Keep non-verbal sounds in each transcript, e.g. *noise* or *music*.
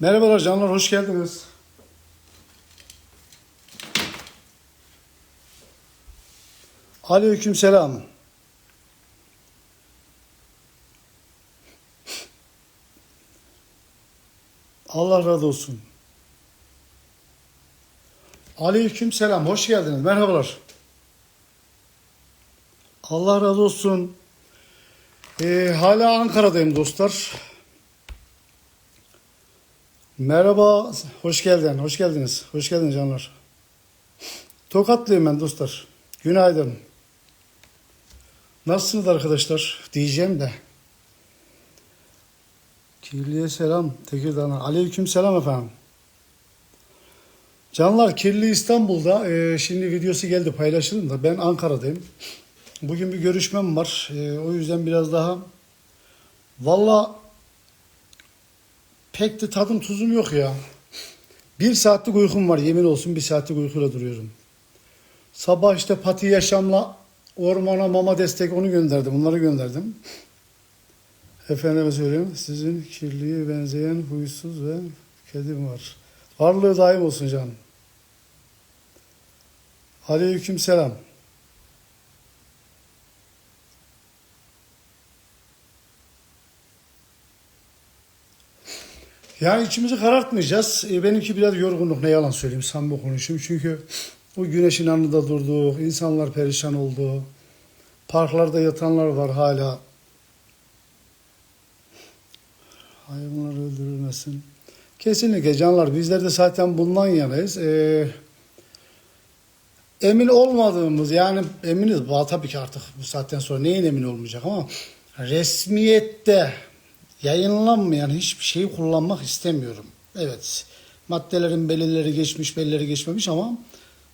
Merhabalar canlar, hoş geldiniz. Aleyküm selam. Allah razı olsun. Aleyküm selam, hoş geldiniz. Merhabalar. Allah razı olsun. Ee, hala Ankara'dayım dostlar. Merhaba, hoş geldin, hoş geldiniz, hoş geldin canlar. Tokatlıyım ben dostlar. Günaydın. Nasılsınız arkadaşlar? Diyeceğim de. Kirli'ye selam, Tekirdağ'a. Aleyküm selam efendim. Canlar Kirli İstanbul'da. Ee, şimdi videosu geldi paylaşılın da ben Ankara'dayım. Bugün bir görüşmem var. Ee, o yüzden biraz daha Valla pek de tadım tuzum yok ya. Bir saatlik uykum var yemin olsun bir saatlik uykuyla duruyorum. Sabah işte Pati Yaşam'la ormana mama destek onu gönderdim. Onları gönderdim. Efendime söyleyeyim sizin kirliye benzeyen huysuz ve kedim var. Varlığı daim olsun canım. Aleyküm selam. Yani içimizi karartmayacağız. E, benimki biraz yorgunluk ne yalan söyleyeyim samimi konuşayım. Çünkü o güneşin anında durduk, insanlar perişan oldu. Parklarda yatanlar var hala. Hayvanlar öldürülmesin. Kesinlikle canlar bizler de zaten bundan yanayız. Ee, emin olmadığımız yani eminiz tabii ki artık bu saatten sonra neyin emin olmayacak ama resmiyette yayınlanmayan hiçbir şeyi kullanmak istemiyorum. Evet maddelerin belirleri geçmiş belirleri geçmemiş ama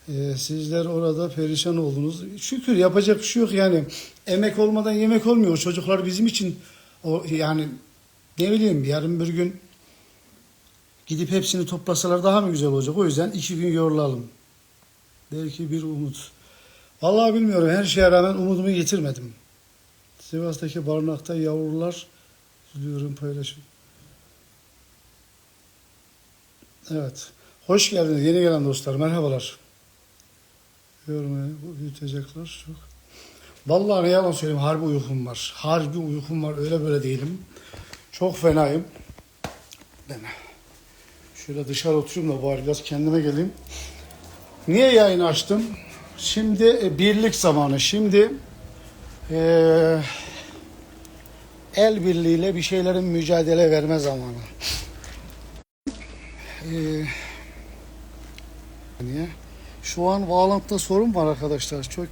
e, sizler orada perişan oldunuz. Şükür yapacak bir şey yok yani emek olmadan yemek olmuyor. Çocuklar bizim için o yani ne bileyim yarın bir gün gidip hepsini toplasalar daha mı güzel olacak? O yüzden iki gün yorulalım. Belki bir umut. Vallahi bilmiyorum her şeye rağmen umudumu yitirmedim. Sivas'taki barınakta yavrular Üzülüyorum paylaşım. Evet. Hoş geldiniz yeni gelen dostlar. Merhabalar. Bu büyütecekler çok. Vallahi ne yalan söyleyeyim harbi uykum var. Harbi uykum var öyle böyle değilim. Çok fenayım. Ben şöyle dışarı oturayım da bari biraz kendime geleyim. Niye yayın açtım? Şimdi e, birlik zamanı. Şimdi eee el birliğiyle bir şeylerin mücadele verme zamanı. Ee, niye? Şu an bağlantıda sorun var arkadaşlar. Çok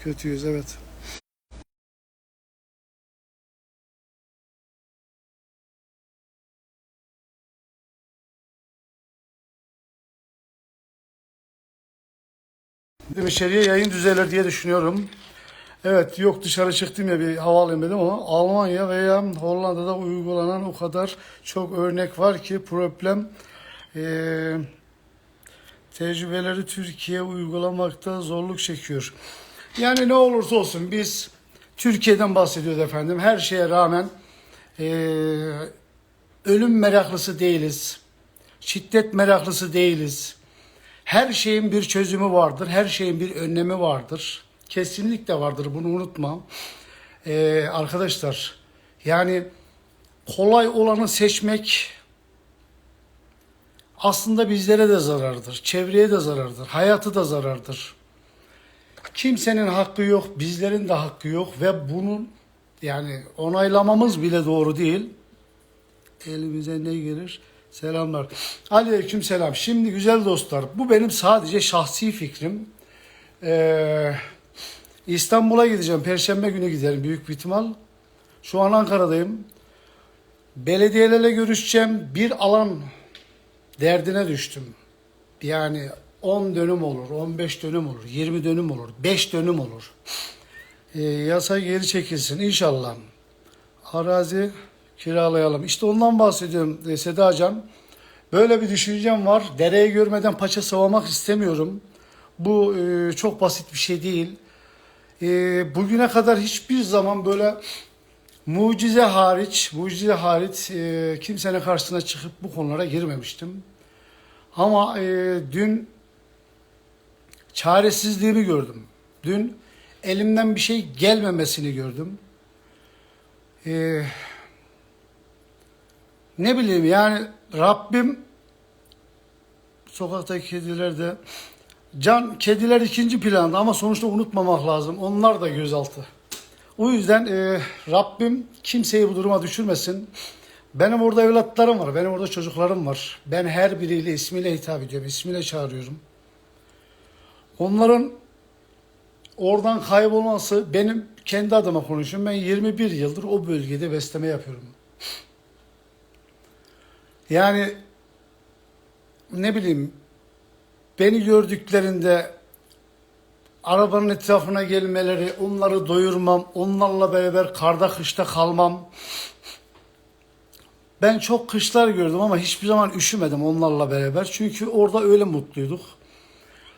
kötüyüz evet. İçeriye yayın düzelir diye düşünüyorum. Evet yok dışarı çıktım ya bir hava alayım dedim ama Almanya veya Hollanda'da uygulanan o kadar çok örnek var ki problem eee, tecrübeleri Türkiye uygulamakta zorluk çekiyor. Yani ne olursa olsun biz Türkiye'den bahsediyoruz efendim. Her şeye rağmen eee, ölüm meraklısı değiliz. Şiddet meraklısı değiliz. Her şeyin bir çözümü vardır. Her şeyin bir önlemi vardır. Kesinlikle vardır bunu unutma. Ee, arkadaşlar yani kolay olanı seçmek aslında bizlere de zarardır. Çevreye de zarardır. Hayatı da zarardır. Kimsenin hakkı yok, bizlerin de hakkı yok ve bunun yani onaylamamız bile doğru değil. Elimize ne gelir? Selamlar. Aleyküm selam. Şimdi güzel dostlar bu benim sadece şahsi fikrim. Ee, İstanbul'a gideceğim. Perşembe günü giderim büyük bir ihtimal. Şu an Ankara'dayım. Belediyelerle görüşeceğim. Bir alan derdine düştüm. Yani 10 dönüm olur, 15 dönüm olur, 20 dönüm olur, 5 dönüm olur. Ee, yasa geri çekilsin inşallah. Arazi kiralayalım. İşte ondan bahsediyorum e, Seda Can. Böyle bir düşüncem var. Dereyi görmeden paça sıvamak istemiyorum. Bu e, çok basit bir şey değil. E, bugüne kadar hiçbir zaman böyle Mucize hariç, mucize hariç e, kimsenin karşısına çıkıp bu konulara girmemiştim. Ama e, dün çaresizliğimi gördüm. Dün elimden bir şey gelmemesini gördüm. E, ne bileyim yani Rabbim sokaktaki kediler de can kediler ikinci planda ama sonuçta unutmamak lazım. Onlar da gözaltı. O yüzden e, Rabbim kimseyi bu duruma düşürmesin. Benim orada evlatlarım var, benim orada çocuklarım var. Ben her biriyle ismiyle hitap ediyorum, ismiyle çağırıyorum. Onların oradan kaybolması benim kendi adıma konuşuyorum. Ben 21 yıldır o bölgede besleme yapıyorum. Yani ne bileyim beni gördüklerinde arabanın etrafına gelmeleri, onları doyurmam, onlarla beraber karda kışta kalmam. Ben çok kışlar gördüm ama hiçbir zaman üşümedim onlarla beraber. Çünkü orada öyle mutluyduk.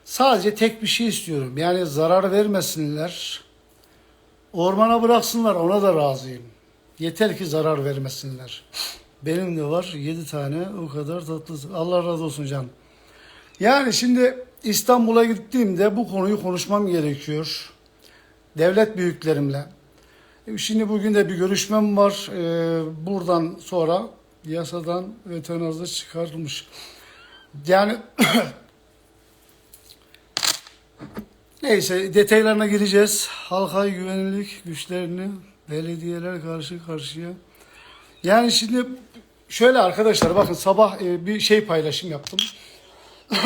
Sadece tek bir şey istiyorum. Yani zarar vermesinler. Ormana bıraksınlar ona da razıyım. Yeter ki zarar vermesinler. Benim de var yedi tane o kadar tatlı. Allah razı olsun can. Yani şimdi İstanbul'a gittiğimde bu konuyu konuşmam gerekiyor. Devlet büyüklerimle. E, Şimdi bugün de bir görüşmem var. Ee, buradan sonra yasadan ötenazi çıkarılmış. Yani *coughs* neyse detaylarına gireceğiz. Halka güvenlik güçlerini belediyeler karşı karşıya. Yani şimdi şöyle arkadaşlar bakın sabah e, bir şey paylaşım yaptım. *coughs*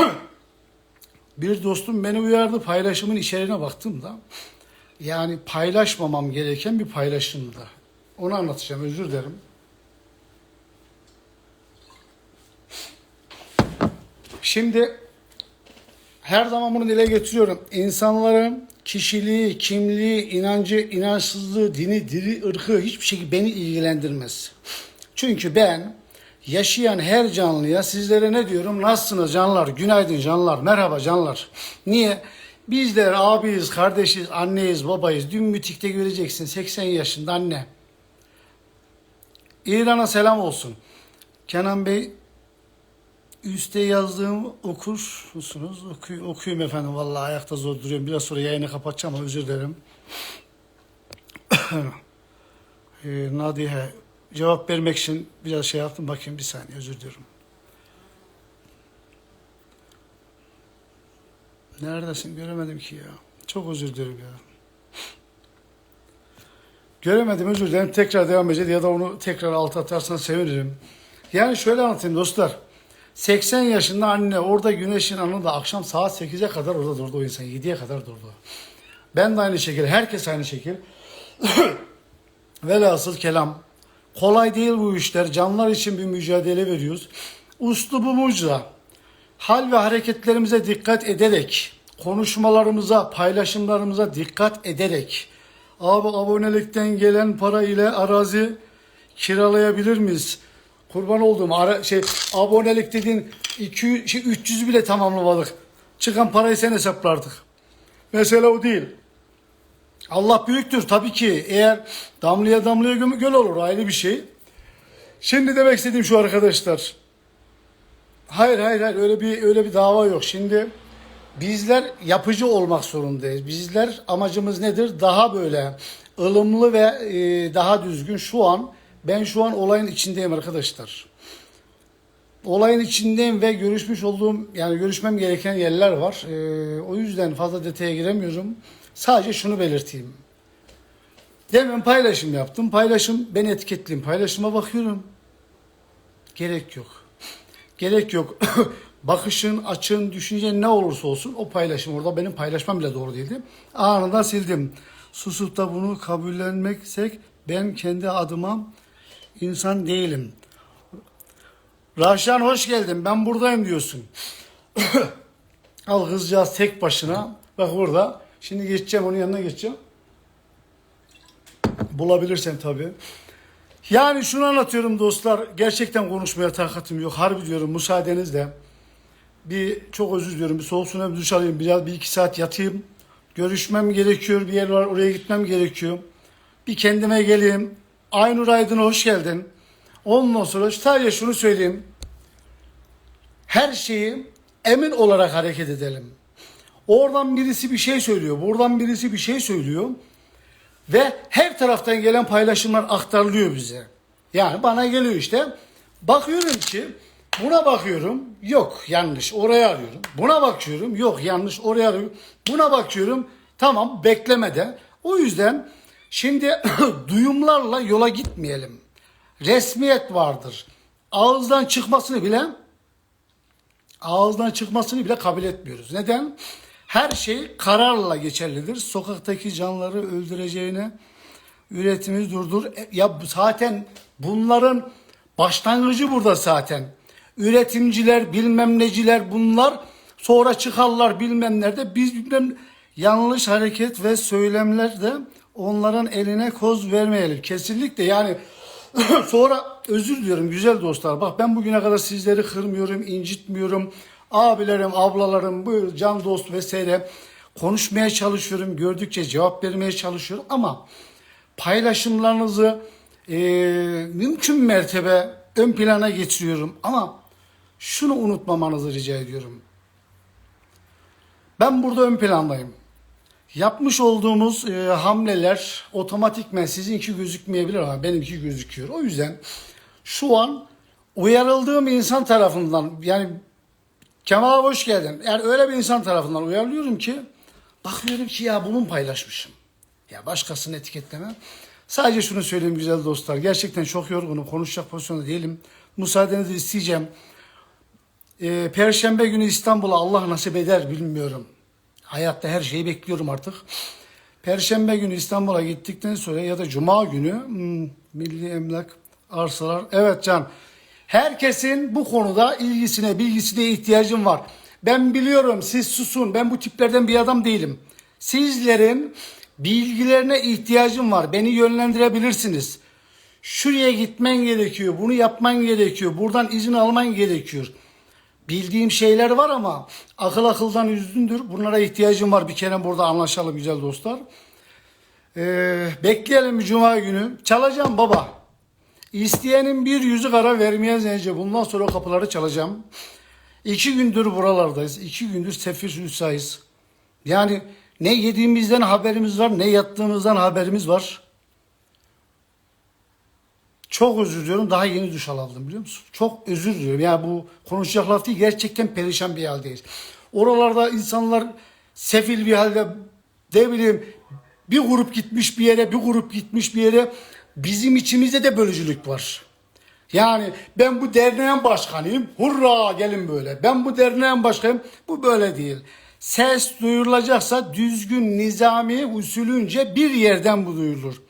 bir dostum beni uyardı paylaşımın içeriğine baktığımda yani paylaşmamam gereken bir paylaşımdı. Onu anlatacağım özür dilerim. Şimdi her zaman bunu dile getiriyorum. İnsanların kişiliği, kimliği, inancı, inançsızlığı, dini, dili, ırkı hiçbir şekilde beni ilgilendirmez. Çünkü ben yaşayan her canlıya sizlere ne diyorum? Nasılsınız canlar? Günaydın canlar. Merhaba canlar. Niye? Bizler abiyiz, kardeşiz, anneyiz, babayız. Dün mütikte göreceksin 80 yaşında anne. İran'a selam olsun. Kenan Bey üste yazdığım okur musunuz? Oku, okuyayım efendim. Vallahi ayakta zor duruyorum. Biraz sonra yayını kapatacağım ama özür dilerim. *coughs* ee, Nadihe cevap vermek için biraz şey yaptım. Bakayım bir saniye özür diliyorum. Neredesin? Göremedim ki ya. Çok özür dilerim ya. Göremedim özür dilerim. Tekrar devam edeceğiz ya da onu tekrar alt atarsan sevinirim. Yani şöyle anlatayım dostlar. 80 yaşında anne orada güneşin anında akşam saat 8'e kadar orada durdu o insan. 7'ye kadar durdu. Ben de aynı şekilde. Herkes aynı şekil. *coughs* Velhasıl kelam. Kolay değil bu işler. Canlar için bir mücadele veriyoruz. Uslubumuzla, hal ve hareketlerimize dikkat ederek, konuşmalarımıza, paylaşımlarımıza dikkat ederek, abi abonelikten gelen para ile arazi kiralayabilir miyiz? Kurban olduğum ara, şey abonelik dediğin 200 şey 300 bile tamamlamadık. Çıkan parayı sen hesaplardık. Mesele o değil. Allah büyüktür tabii ki. Eğer damlaya damlaya göl göl olur ayrı bir şey. Şimdi demek istediğim şu arkadaşlar. Hayır hayır hayır öyle bir öyle bir dava yok. Şimdi bizler yapıcı olmak zorundayız. Bizler amacımız nedir? Daha böyle ılımlı ve e, daha düzgün. Şu an ben şu an olayın içindeyim arkadaşlar. Olayın içindeyim ve görüşmüş olduğum yani görüşmem gereken yerler var. E, o yüzden fazla detaya giremiyorum. Sadece şunu belirteyim. Demin paylaşım yaptım. Paylaşım ben etiketliyim. Paylaşıma bakıyorum. Gerek yok. Gerek yok. *coughs* Bakışın, açın, düşüncen ne olursa olsun o paylaşım orada benim paylaşmam bile doğru değildi. Anında sildim. Susup da bunu kabullenmeksek ben kendi adıma insan değilim. Raşan hoş geldin. Ben buradayım diyorsun. *coughs* Al kızcağız tek başına. Bak burada. Şimdi geçeceğim onun yanına geçeceğim. Bulabilirsen tabii. Yani şunu anlatıyorum dostlar. Gerçekten konuşmaya takatım yok. Harbi diyorum müsaadenizle. Bir çok özür diliyorum. Bir soğuk suyuna bir duş alayım. Biraz bir iki saat yatayım. Görüşmem gerekiyor. Bir yer var oraya gitmem gerekiyor. Bir kendime geleyim. Aynur Aydın'a hoş geldin. Ondan sonra sadece şunu söyleyeyim. Her şeyi emin olarak hareket edelim. Oradan birisi bir şey söylüyor, buradan birisi bir şey söylüyor. Ve her taraftan gelen paylaşımlar aktarılıyor bize. Yani bana geliyor işte. Bakıyorum ki buna bakıyorum yok yanlış oraya arıyorum. Buna bakıyorum yok yanlış oraya arıyorum. Buna bakıyorum tamam beklemede. O yüzden şimdi *coughs* duyumlarla yola gitmeyelim. Resmiyet vardır. Ağızdan çıkmasını bile ağızdan çıkmasını bile kabul etmiyoruz. Neden? Her şey kararla geçerlidir. Sokaktaki canları öldüreceğine üretimi durdur. E, Ya zaten bunların başlangıcı burada zaten. Üretimciler, bilmem neciler bunlar sonra çıkarlar bilmem nerede. Biz bilmem yanlış hareket ve söylemler de onların eline koz vermeyelim. Kesinlikle yani *clears throat* sonra özür diliyorum güzel dostlar. Bak ben bugüne kadar sizleri kırmıyorum, incitmiyorum. Abilerim, ablalarım, buyur can dost vesaire konuşmaya çalışıyorum. Gördükçe cevap vermeye çalışıyorum ama paylaşımlarınızı eee, mümkün mertebe ön plana getiriyorum. Ama şunu unutmamanızı rica ediyorum. Ben burada ön plandayım. Yapmış olduğumuz e, hamleler otomatikmen sizinki gözükmeyebilir ama benimki gözüküyor. O yüzden şu an uyarıldığım insan tarafından yani Kemal abi hoş geldin. Yani öyle bir insan tarafından uyarılıyorum ki bakıyorum ki ya bunun paylaşmışım. Ya başkasını etiketleme. Sadece şunu söyleyeyim güzel dostlar. Gerçekten çok yorgunum. Konuşacak pozisyonda değilim. Müsaadenizi isteyeceğim. Ee, Perşembe günü İstanbul'a Allah nasip eder bilmiyorum. Hayatta her şeyi bekliyorum artık. Perşembe günü İstanbul'a gittikten sonra ya da Cuma günü hmm, Milli Emlak Arsalar. Evet Can. Herkesin bu konuda ilgisine, bilgisine ihtiyacım var. Ben biliyorum siz susun. Ben bu tiplerden bir adam değilim. Sizlerin bilgilerine ihtiyacım var. Beni yönlendirebilirsiniz. Şuraya gitmen gerekiyor. Bunu yapman gerekiyor. Buradan izin alman gerekiyor. Bildiğim şeyler var ama akıl akıldan üzdündür. Bunlara ihtiyacım var. Bir kere burada anlaşalım güzel dostlar. Ee, bekleyelim cuma günü. Çalacağım baba. İsteyenin bir yüzü kara vermeyen zence. Bundan sonra kapıları çalacağım. İki gündür buralardayız. İki gündür sefir rüsayız. Yani ne yediğimizden haberimiz var ne yattığımızdan haberimiz var. Çok özür diliyorum. Daha yeni duş aldım biliyor musun? Çok özür diliyorum. Yani bu konuşacak laf değil. Gerçekten perişan bir haldeyiz. Oralarda insanlar sefil bir halde ne bileyim bir grup gitmiş bir yere bir grup gitmiş bir yere bizim içimizde de bölücülük var. Yani ben bu derneğin başkanıyım. Hurra gelin böyle. Ben bu derneğin başkanıyım. Bu böyle değil. Ses duyurulacaksa düzgün nizami usulünce bir yerden bu duyulur.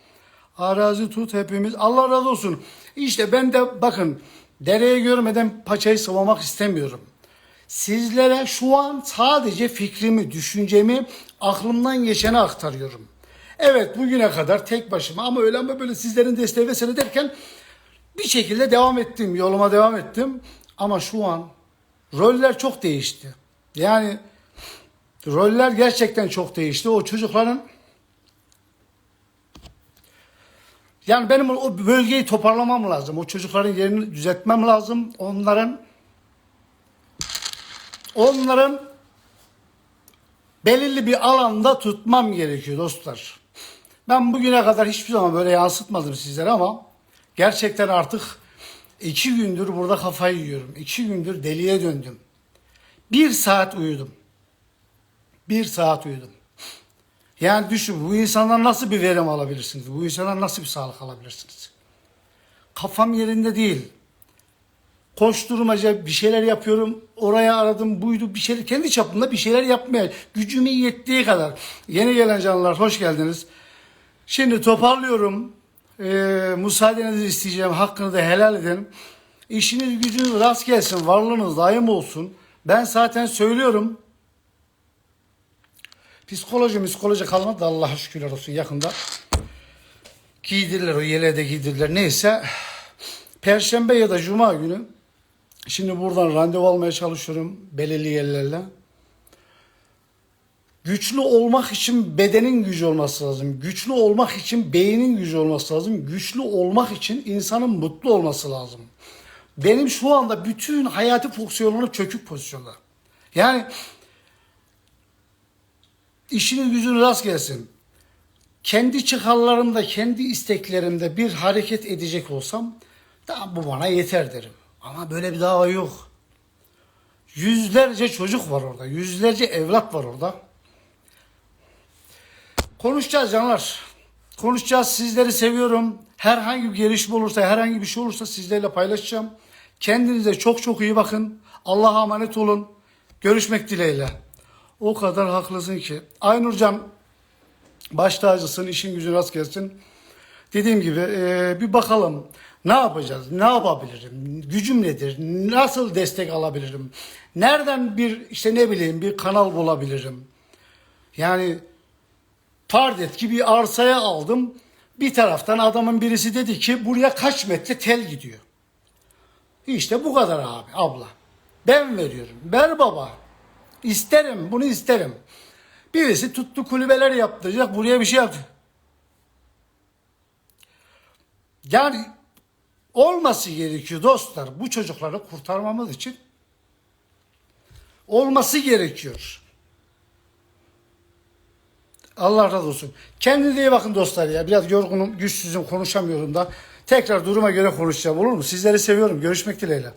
Arazi tut hepimiz. Allah razı olsun. İşte ben de bakın dereye görmeden paçayı sıvamak istemiyorum. Sizlere şu an sadece fikrimi, düşüncemi, aklımdan geçeni aktarıyorum. Evet bugüne kadar tek başıma ama öyle ama böyle sizlerin desteği vesaire derken bir şekilde devam ettim. Yoluma devam ettim. Ama şu an roller çok değişti. Yani roller gerçekten çok değişti. O çocukların yani benim o bölgeyi toparlamam lazım. O çocukların yerini düzeltmem lazım. Onların onların belirli bir alanda tutmam gerekiyor dostlar. Ben bugüne kadar hiçbir zaman böyle yansıtmadım sizlere ama gerçekten artık iki gündür burada kafayı yiyorum. İki gündür deliye döndüm. Bir saat uyudum. Bir saat uyudum. Yani düşün bu insanlar nasıl bir verim alabilirsiniz? Bu insanlar nasıl bir sağlık alabilirsiniz? Kafam yerinde değil. Koşturmaca bir şeyler yapıyorum. Oraya aradım buydu bir şeyler. Kendi çapımda bir şeyler yapmaya gücümün yettiği kadar. Yeni gelen canlılar hoş geldiniz. Şimdi toparlıyorum. Ee, müsaadenizi isteyeceğim. Hakkını da helal edin. İşiniz gücünüz rast gelsin. Varlığınız daim olsun. Ben zaten söylüyorum. Psikoloji psikoloji kalmadı da Allah'a şükürler olsun yakında. Giydirirler o yeleğe de giydirirler. Neyse. Perşembe ya da Cuma günü şimdi buradan randevu almaya çalışıyorum belirli yerlerle. Güçlü olmak için bedenin gücü olması lazım. Güçlü olmak için beynin gücü olması lazım. Güçlü olmak için insanın mutlu olması lazım. Benim şu anda bütün hayati fonksiyonlarım çökük pozisyonda. Yani işinin gücünü rast gelsin. Kendi çıkarlarımda, kendi isteklerimde bir hareket edecek olsam tamam bu bana yeter derim. Ama böyle bir dava yok. Yüzlerce çocuk var orada. Yüzlerce evlat var orada. Konuşacağız canlar. Konuşacağız. Sizleri seviyorum. Herhangi bir gelişme olursa, herhangi bir şey olursa sizlerle paylaşacağım. Kendinize çok çok iyi bakın. Allah'a emanet olun. Görüşmek dileğiyle. O kadar haklısın ki. Aynurcan baş tacısın, işin gücün rast gelsin. Dediğim gibi e, bir bakalım ne yapacağız, ne yapabilirim, gücüm nedir, nasıl destek alabilirim, nereden bir işte ne bileyim bir kanal bulabilirim. Yani farz et ki bir arsaya aldım. Bir taraftan adamın birisi dedi ki buraya kaç metre tel gidiyor. İşte bu kadar abi abla. Ben veriyorum. Ver baba. İsterim bunu isterim. Birisi tuttu kulübeler yaptıracak buraya bir şey yaptı. Yani olması gerekiyor dostlar. Bu çocukları kurtarmamız için olması gerekiyor. Allah razı olsun. Kendinize iyi bakın dostlar ya. Biraz yorgunum, güçsüzüm, konuşamıyorum da. Tekrar duruma göre konuşacağım olur mu? Sizleri seviyorum. Görüşmek dileğiyle.